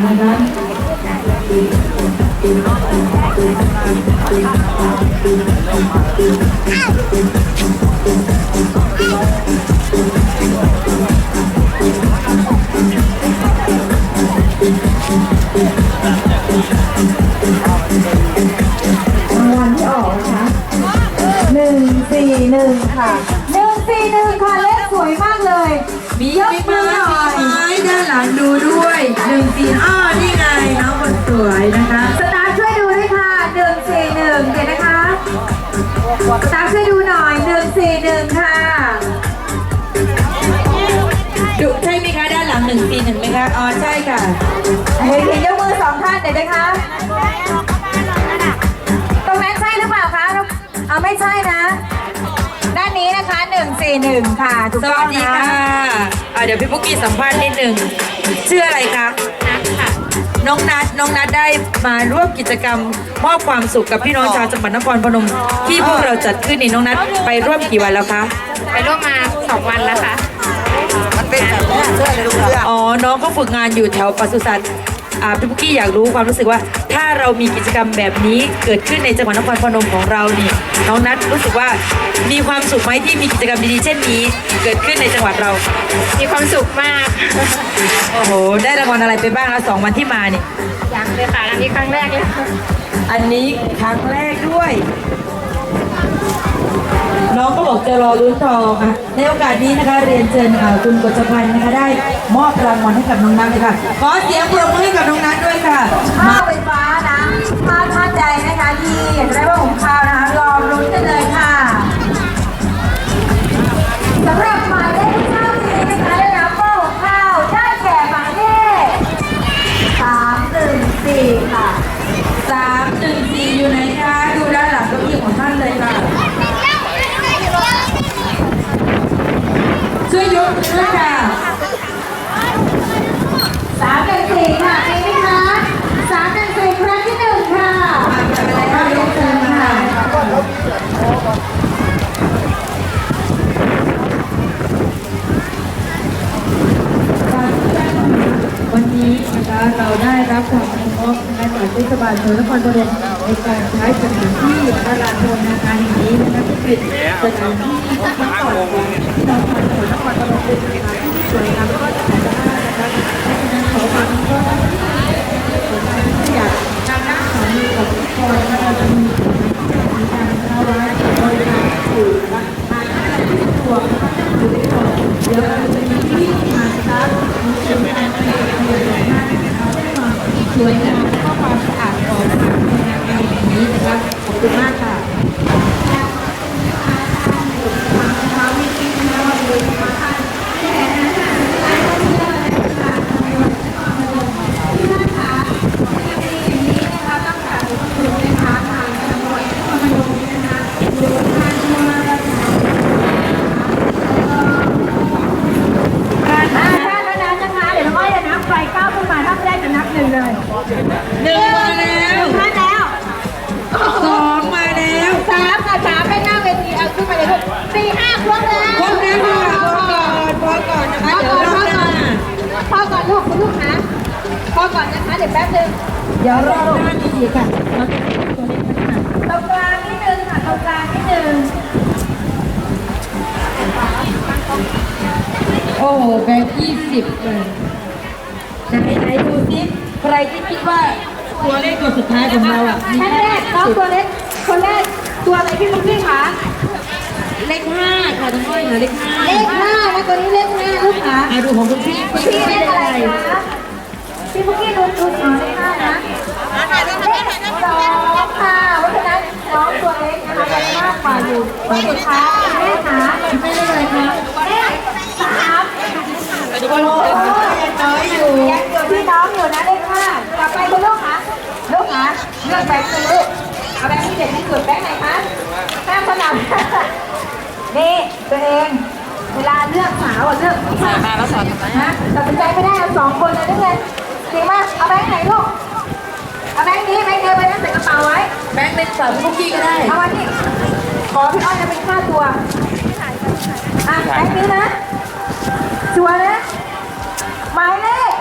น ดูด้วยหนึ่งสี่อ้อนี่ไงน้องคนสวยนะคะ สตาร์ช่วยดูด้วยค่ะหนึ่งสี่หนึ่งเห็นนะคะ สตาร์ช่วยดูหน่อยหนึ่งสี่หนึ่งค่ะดูใช่ไหมคะด้านหลังหนึ่งสี่หนึ่งไหมคะอ๋อใช่ค่ะเห็นเห็นยกมือสองท่านเดี๋ยวนะคะ ตรงนั้นใช่หรือเปล่าคะเอาไม่ใช่นะด้านนี้นะคะ หนึ่งสี่หนึ่งค่ะถูกสต้วัอสงดีนะค่ะอ่าเดี๋ยวพี่ปุ๊กกี้สัมภาษณ์นิดหนึ่งชื่ออะไรคะนัทค่ะน้องนัทน้องนัทได้มาร่วมกิจกรรมมอบความสุขกับพี่น้องชาวจังหวัดนครพนม ที่พวกเราจัดขึ้นนี่น้องนัทไปร่วมกี่วันแล้วคะไปร่วมมาสองวันแล้วค่ะอ๋อน้องก็ฝึกงานอยู่แถวปศุสัตว์อ่า พี่ปุ๊กกี้อยากรู้ความรู้สึกว่า ถ้าเรามีกิจกรรมแบบนี้เกิดขึ้นในจังหวัดนครพนมของเรานี่น้องนัทรู้สึกว่ามีความสุขไหมที่มีกิจกรรมดีๆเช่นนี้ เกิดขึ้นในจังหวัดเรา มีความสุขมาก โอ้โหได้รางวัลอะไรไปบ้างแล้วสองวันที่มานี่ยังเลยค่ะอันนี้ครั้งแรกเลยค่ะอันนี้ครั้งแรกด้วย น้องก็บอกจะรอลุ้นทองอะในโอกาสนี้นะคะ เรียนเชิญคุณกฤษพันธ์นะคะได้มอบรางวัลให้กับน้องนัทเลยค่ะขอเสียงปรบมือให้กับน้องนัทด้วยค่ะ ข้าวไฟฟ้านะภาท่านใจนะคะที่ได้ว่า นะคะเราได้รับความอนุเคราะห์นะคะจากเทศบาลเมืองนครปฐมในการใช้สถานที่ตลาดโพนนาการแห่งนี้นะคะที่เป็นสถานที่ที่พักผ่อนของพี่น้องชาวจังนครปฐมเป็นสถานที่สวยงามแล้วก็สะอาดสะอาดนะคะเพราะฉะนั้นขอความอนุเคราะห์ที่อยากทางด้านของมือของทุกคนนะคะจะมีมีการเข้าไว้บริการสื่อนะคะทางด้านที่สะดวกนะคะอยู่ในกล่องเดี๋ยวเราจะมีที่มาสตาร์ทมีเชิญการ วามสวยงามข้อความสะอาดของทางงานในแห่งนี้นะคะขอบคุณมากค่ะ อ่าถ้าเท่านั้นนะคะ เดี๋ยวน้องอ้อยจะนับไปก้าวขึ้นมาถ้าไม่ได้จะนับหนึ่งเลย หนึ่งมาแล้ว ท่านแล้ว สองมาแล้ว สามค่ะสามเป็นหน้าเวทีเอาขึ้นไปเลยลูกสี่ห้าครบแล้ว พร้อมแล้วค่ะพร้อมก่อนพร้อมก่อนนะคะ เดี๋ยวรอบหน้า พอก่อนลูกคุณลูกนะพอก่อนนะคะ เดี๋ยวแป๊บนึงเดี๋ยวรอบหน้ามีอีกค่ะตรงกลางนิดนึงค่ะตรงกลางนิดนึงโอ้โหแบงค์ยี่สิบเลยไหนไหนดูซิใครที่คิดว่าตัวเลขตัวสุดท้ายของเราอะมีท่านแรกน้องตัวเล็กคนแรกตัวอะไรพี่ลูกพี่คะเลขห้าค่ะน้องอ้อยเหลือเลขห้าเลขห้านะตัวนี้เลขห้าลูกค่ะอะดูของคุณพี่คุณพี่เลขอะไรคะ พี่พุกกี้ดูดูหน่อยเลขห้นะเลขสองค่ะเพราะฉะนั้นน้องตัวเล็กนะคะยังมากกว่าอยู่ตัวสุดท้ายเลขหาไม่ได้เลยค่ะเลขสามโอ้โหยังน้อยอยู่ยังอยู่ที่น้องอยู่นะเลขห้าต่อไปคุณลูกค่ะลูกค่ะเลือกแบงค์หนึ่งลูกเอาแบงค์ที่เด็ดที่สุดแบงค์ไหนคะห้ามสนับนี่ตัวเองเวลาเลือกสาวอะเลือกขายมาแล้วสอนนะตัดสินใจไม่ได้เอาสองคนเลยนึกเลย จริงมากเอาแบงค์ไหนลูก เอาแบงค์นี้แบงค์เดียวไปนั่นใส่กระเป๋าไว้ แบงค์เป็นสามคุกกี้ก็ได้ เอาวันนี้ ขอพี่อ้อยนะเป็นค่าตัวอะแบงค์นี้นะชัวร์นะหมายเลข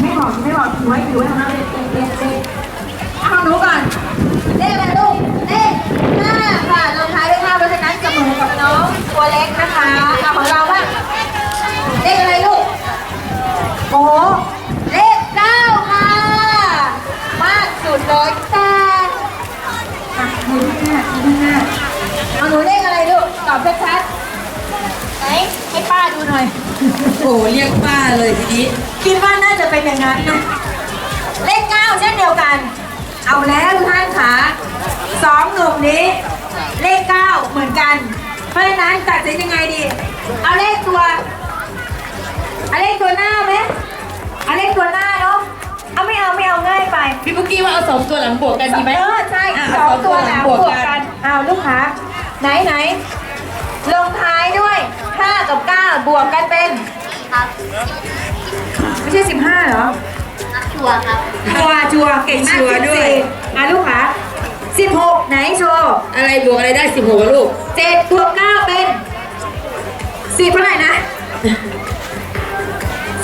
ไม่ขอบอกไม่บอกถือไว้ถือไว้ทำหน้าเด็กเด็กเด็กเด็กเอาหนูก่อนเลขอะไรลูกเลขห้าค่ะลงท้ายด้วยห้าเพราะฉะนั้นเสมอกับน้องตัวเล็กนะคะเอาของเราบ้างเลขอะไรลูกโอ้ น่อยโอ้เรียกป้าเลยทีนี้ คิดว่าน่าจะเป็นอย่างนั้นนะเลขเก้าเช่นเดียวกัน เอาแล้วทุกท่านขาสองหนุ่มนี้ เลขเก้าเหมือนกัน เพราะฉะนั้นตัดสินยังไงดี เอาเลขตัวเอาเลขตัวหน้าไหมเอาเลขตัวหน้าเนาะเอาไม่เอาไม่เอาง่ายไปพี่ปุ๊กกี้ว่าเอาสองตัวหลังบวกกันดีไหมเออใช่ะสเาองตัวหลังบวกกันเอาลูกค้าไหนไหน ลงท้ายด้วยห้ากับเก้าบวกกันเป็นไม่ใช่สิบห้าเหรอ ชัวร์ครับ ชัวร์ชัวร์เก่งมากชัวร์ด้วย 14อะลูกค้าสิบหกไหนโชว์อะไรบวกอะไรได้สิบหกลูกเจ็ดบวกเก้าเป็นสิบเท่าไหร่นะ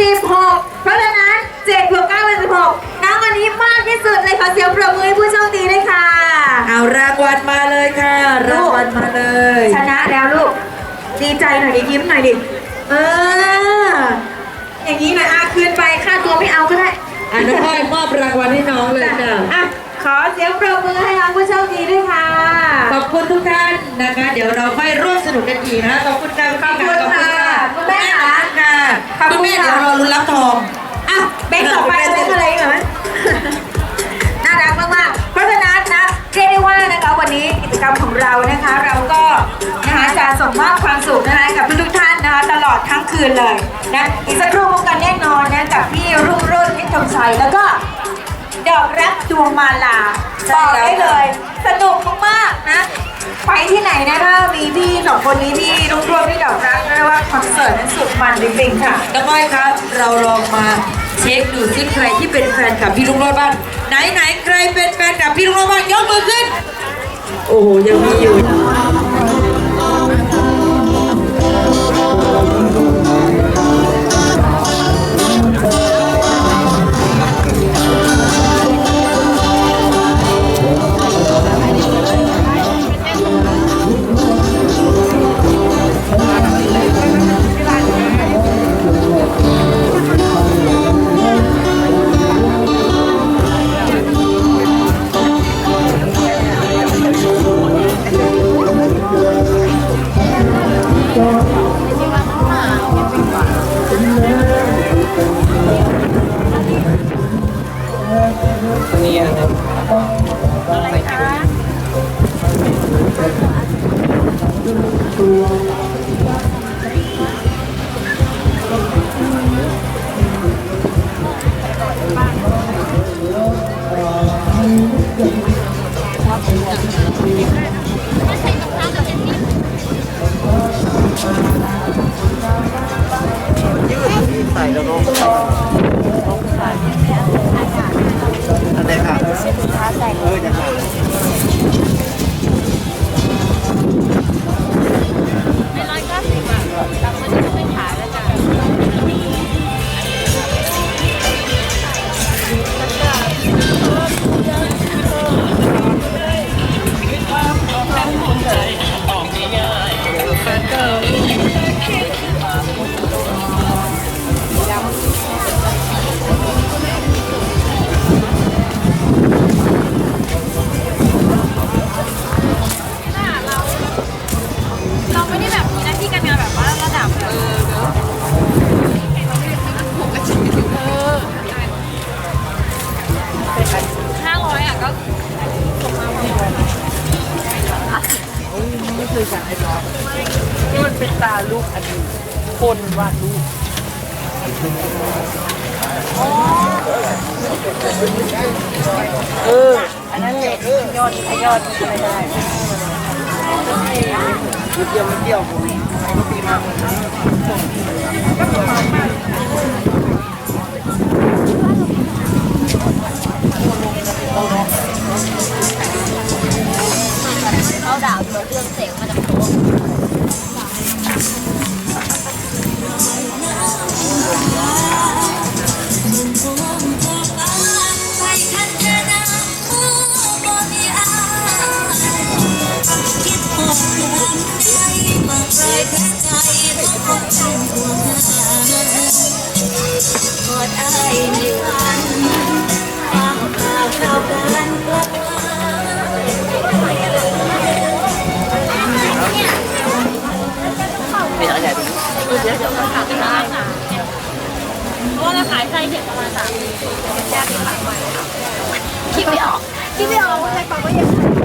สิบหกเพราะฉะนั้นเจ็ดบวกเก้าเป็นสิบหกน้องวันนี้มากที่สุดเลยขอเสียงปรบมือให้ผู้โชคดีด้วยค่ะ เอารางวัลมาเลยค่ะราง หน่อยดิยิ้มหน่อยดิ เออ อย่างนี้เลยอาคืนไปค่าตัวไม่เอาก็ได้อะน้องอ้อยมอบรางวัลให้น้องเลยจ้ะอะ ขอเสียงปรบมือให้น้องผู้โชคดีด้วยค่ะ ขอบคุณทุกท่านนะคะ เดี๋ยวเราค่อยร่วมสนุกกันอีกนะขอบคุณค่ะขอบคุณค่ะคุณแม่ค่ะค่ะขอบคุณคุณแม่ค่ะเดี๋ยวรอรุ้นรับทองอะเบงต่อไปเอาเบงอะไรเหรอ นี้กิจกรรมของเรานะคะ เราก็นะคะจะส่งมอบความสุขนะคะกับทุกท่านนะคะตลอดทั้งคืนเลยนะอีกสักครู่พบกันแน่นอนนะกับพี่รุ่งโรจน์เพชรธงชัยแล้วก็ดอกรักดวงมาลาใช่บอกได้เลย สนุกมากๆนะไปที่ไหนนะถ้ามีพี่สองคนนี้ที่รุ่งโรจน์พี่ดอกรักเรียกว่าคอนเสิร์ตนั้นสุดมันจริงๆค่ะ น้องอ้อยครับเราลองมาเช็คดูซิใครที่เป็นแฟนกับพี่ลุงโรจน์บ้างไหนไหนใครเป็นแฟนกับพี่ลุงโรจน์บ้างยกมือขึ้น โอ้โหยังมีอยู่ อะไรคะ เป็นตาลูกอันนี้คนวาดรูปเออ อันนั้นแหละยอดขยอดอะไรได้นิดเดียวนิดเดียวผมก็ปีมาเขาด่าเราเรื่องเสียงมา ไม่ทันฟังข่าวข่าวการกลับมาเป็นอะไรดีเดี๋ยวเดี๋ยวเพราะว่าเราขายไส้เด็กประมาณสามคิดไม่ออกคิดไม่ออกว่าใครฟังว่ายังไง